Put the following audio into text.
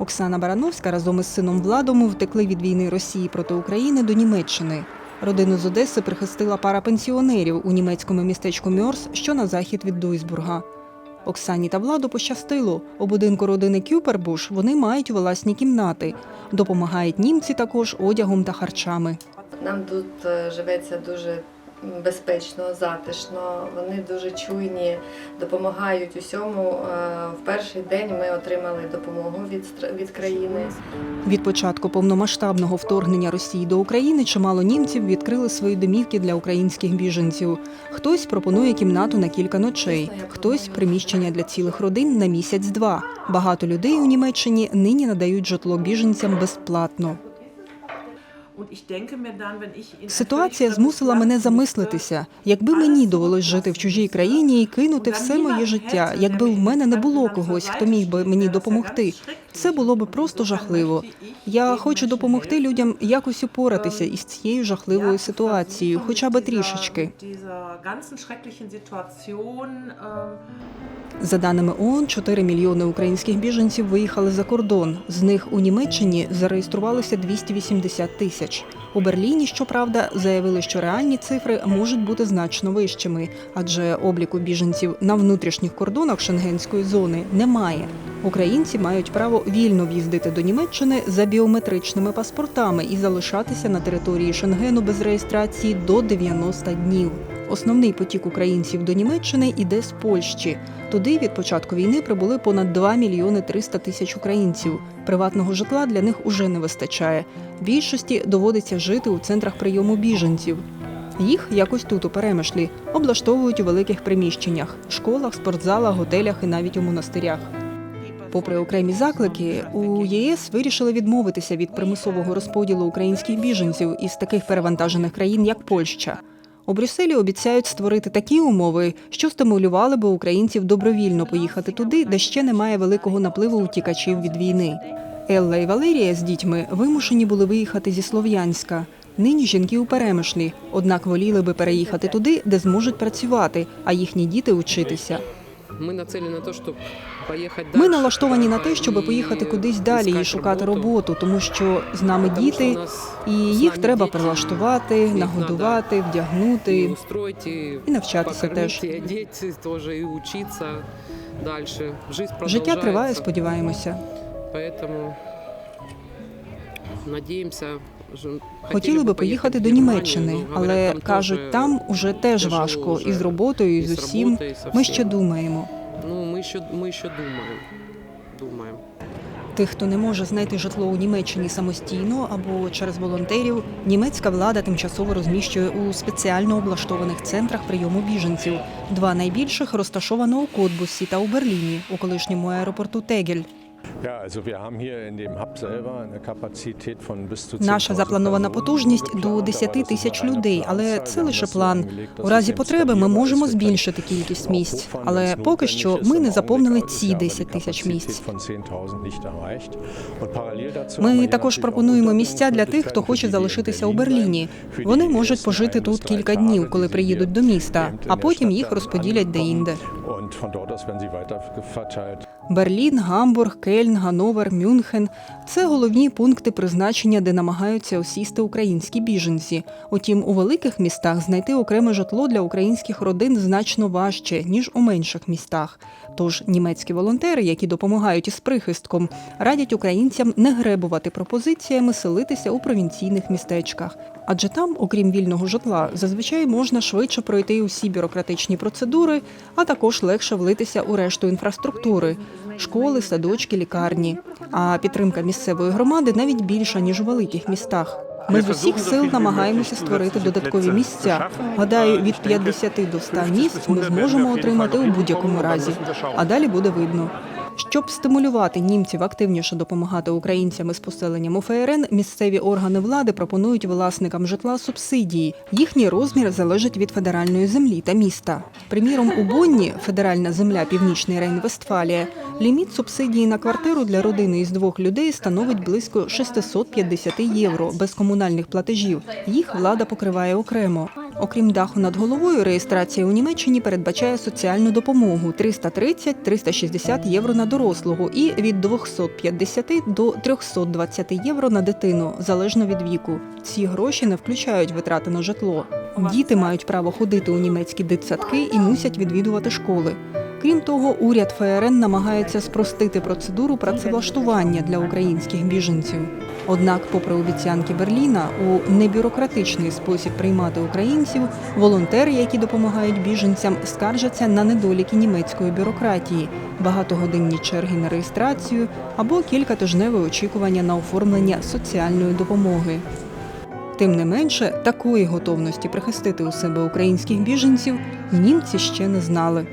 Оксана Барановська разом із сином Владом втекли від війни Росії проти України до Німеччини. Родину з Одеси прихистила пара пенсіонерів у німецькому містечку Мьорс, що на захід від Дуйсбурга. Оксані та Владу пощастило. У будинку родини Кюпербуш вони мають власні кімнати. Допомагають німці також одягом та харчами. Нам тут е, живеться дуже безпечно, затишно. Вони дуже чуйні, допомагають усьому. Е, В перший день ми отримали допомогу від від країни. Від початку повномасштабного вторгнення Росії до України чимало німців відкрили свої домівки для українських біженців. Хтось пропонує кімнату на кілька ночей, хтось приміщення для цілих родин на місяць-два. Багато людей у Німеччині нині надають житло біженцям безплатно. Ситуація змусила мене замислитися, якби мені довелось жити в чужій країні і кинути все моє життя, якби в мене не було когось, хто міг би мені допомогти. Це було би просто жахливо. Я хочу допомогти людям якось упоратися із цією жахливою ситуацією, хоча б трішечки. За даними ООН, 4 мільйони українських біженців виїхали за кордон. З них у Німеччині зареєструвалося 280 тисяч. У Берліні, щоправда, заявили, що реальні цифри можуть бути значно вищими, адже обліку біженців на внутрішніх кордонах шенгенської зони немає. Українці мають право вільно в'їздити до Німеччини за біометричними паспортами і залишатися на території Шенгену без реєстрації до 90 днів. Основний потік українців до Німеччини іде з Польщі. Туди від початку війни прибули понад 2 мільйони 300 тисяч українців. Приватного житла для них уже не вистачає. Більшості доводиться жити у центрах прийому біженців. Їх якось тут у перемишлі облаштовують у великих приміщеннях школах, спортзалах, готелях і навіть у монастирях. Попри окремі заклики, у ЄС вирішили відмовитися від примусового розподілу українських біженців із таких перевантажених країн, як Польща. У Брюсселі обіцяють створити такі умови, що стимулювали би українців добровільно поїхати туди, де ще немає великого напливу утікачів від війни. Елла і Валерія з дітьми вимушені були виїхати зі Слов'янська. Нині жінки у перемишлі, однак воліли би переїхати туди, де зможуть працювати, а їхні діти учитися. Ми націлені на те, щоб поїхати Ми налаштовані на те, щоб поїхати кудись далі і шукати роботу, тому що з нами діти, і їх треба прилаштувати, нагодувати, вдягнути. і навчатися теж. і теж, і вчитися далі. Життя, триває, сподіваємося. Поэтому надіємося. Хотіли би поїхати до Німеччини, але кажуть, там уже теж важко і з роботою, і з усім. Ми ще думаємо. Ну, ми ще, ми ще думаємо. Думаємо. Тих, хто не може знайти житло у Німеччині самостійно або через волонтерів, німецька влада тимчасово розміщує у спеціально облаштованих центрах прийому біженців. Два найбільших розташовано у Котбусі та у Берліні, у колишньому аеропорту Тегель. Ja, also wir haben hier in dem Hub selber eine Kapazität von bis zu 10.000 Наша запланована потужність до geplant, 10 aber das ist тисяч людей, але це лише план. У разі потреби ми можемо збільшити кількість місць, але поки що ми не заповнили ці ja aber 10 die тисяч місць. von 10.000 nicht erreicht. Und parallel dazu haben wir Ми також пропонуємо місця для тих, хто хоче залишитися у Берліні. Вони можуть пожити тут кілька днів, коли приїдуть до міста, а потім їх розподілять деінде. Und von dort aus werden sie weiter verteilt. Берлін, Гамбург, Кельн, Гановер, Мюнхен це головні пункти призначення, де намагаються осісти українські біженці. Утім, у великих містах знайти окреме житло для українських родин значно важче ніж у менших містах. Тож німецькі волонтери, які допомагають із прихистком, радять українцям не гребувати пропозиціями селитися у провінційних містечках. Адже там, окрім вільного житла, зазвичай можна швидше пройти усі бюрократичні процедури, а також легше влитися у решту інфраструктури школи, садочки, лікарні. А підтримка місцевої громади навіть більша ніж у великих містах. Ми з усіх сил намагаємося створити додаткові місця. Гадаю, від 50 до 100 місць ми зможемо отримати у будь-якому разі. А далі буде видно. Щоб стимулювати німців активніше допомагати українцям із поселенням у місцеві органи влади пропонують власникам житла субсидії. Їхній розмір залежить від федеральної землі та міста. Приміром, у Бонні, федеральна земля Північний Рейн-Вестфалія, ліміт субсидії на квартиру для родини із двох людей становить близько 650 євро без комунальних платежів. Їх влада покриває окремо. Окрім даху над головою, реєстрація у Німеччині передбачає соціальну допомогу 330-360 євро на дорослого і від 250 до 320 євро на дитину, залежно від віку. Ці гроші не включають витрати на житло. Діти мають право ходити у німецькі дитсадки і мусять відвідувати школи. Крім того, уряд ФРН намагається спростити процедуру працевлаштування для українських біженців. Однак, попри обіцянки Берліна, у небюрократичний спосіб приймати українців, волонтери, які допомагають біженцям, скаржаться на недоліки німецької бюрократії, багатогодинні черги на реєстрацію або кількатижневе очікування на оформлення соціальної допомоги. Тим не менше, такої готовності прихистити у себе українських біженців німці ще не знали.